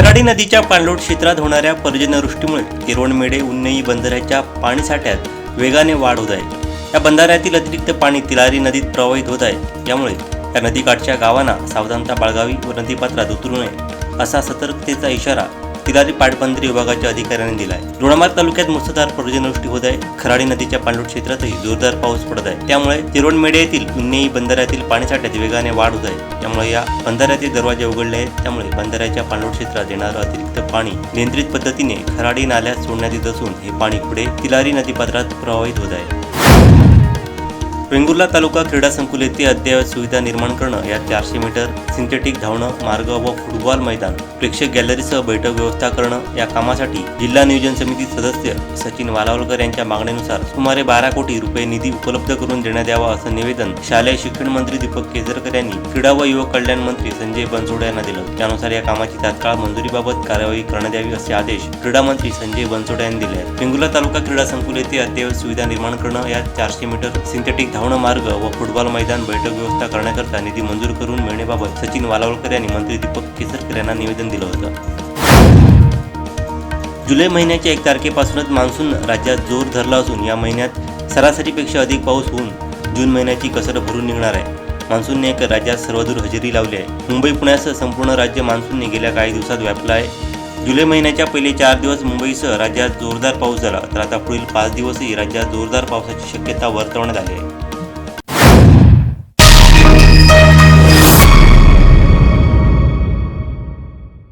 खराडी नदीच्या पाणलोट क्षेत्रात होणाऱ्या पर्जन्यवृष्टीमुळे किरोणमेडे उन्नई बंधाऱ्याच्या पाणीसाठ्यात वेगाने वाढ होत आहे. या बंधाऱ्यातील अतिरिक्त पाणी तिलारी नदीत प्रवाहित होत आहे. यामुळे या नदीकाठच्या गावांना सावधानता बाळगावी व नदीपात्रात उतरू नये असा सतर्कतेचा इशारा तिलारी पाटबंदरी विभागाच्या अधिकाऱ्यांनी दिला आहे दोडामार्ग तालुक्यात मुसळधार पर्जनवृष्टी होत आहे. खराडी नदीच्या पाणलोट क्षेत्रातही जोरदार पाऊस पडत आहे. त्यामुळे तिरोणमेडे येथील उन्नेई बंधाऱ्यातील पाणीसाठ्यात वेगाने वाढ होत आहे. त्यामुळे या बंधाऱ्याचे दरवाजे उघडले आहेत. त्यामुळे बंधाऱ्याच्या पाणलोट क्षेत्रात येणारं अतिरिक्त पाणी नियंत्रित पद्धतीने खराडी नाल्यात सोडण्यात येत असून हे पाणी पुढे तिलारी नदीपात्रात प्रवाहित होत आहे. वेंगुर्ला तालुका क्रीडा संकुल येथे अद्ययावत सुविधा निर्माण करणं यात चारशे मीटर सिंथेटिक धावणं मार्ग व फुटबॉल मैदान प्रेक्षक गॅलरीसह बैठक व्यवस्था करणं या कामासाठी जिल्हा नियोजन समिती सदस्य सचिन वालावलकर यांच्या मागणीनुसार सुमारे बारा कोटी रुपये निधी उपलब्ध करून देण्यात यावा असं निवेदन शालेय शिक्षण मंत्री दीपक केसरकर यांनी क्रीडा व युवक कल्याण मंत्री संजय बनसोडे यांना दिलं. त्यानुसार या कामाची तात्काळ मंजुरीबाबत कार्यवाही करण्यात यावी असे आदेश क्रीडा मंत्री संजय बनसोडे यांनी दिले आहेत. वेंगुर्ला तालुका क्रीडा संकुल येथे अद्ययावत सुविधा निर्माण करणं यात चारशे मीटर सिंथेटिक धावणं मार्ग व फुटबॉल मैदान बैठक व्यवस्था करण्याकरता निधी मंजूर करून मिळण्याबाबत सचिन वालावलकर यांनी मंत्री दीपक केसरकर यांना निवेदन दिलं होतं. जुलै महिन्याच्या एक तारखेपासूनच मान्सून राज्यात जोर धरला असून या महिन्यात सरासरीपेक्षा अधिक पाऊस होऊन जून महिन्याची कसर भरून निघणार आहे. मान्सूनने एक राज्यात सर्वदूर हजेरी लावली आहे. मुंबई पुण्यासह संपूर्ण राज्य मान्सूनने गेल्या काही दिवसात व्यापलं आहे. जुलै महिन्याच्या पहिले चार दिवस मुंबईसह राज्यात जोरदार पाऊस झाला तर आता पुढील पाच दिवसही राज्यात जोरदार पावसाची शक्यता वर्तवण्यात आली आहे.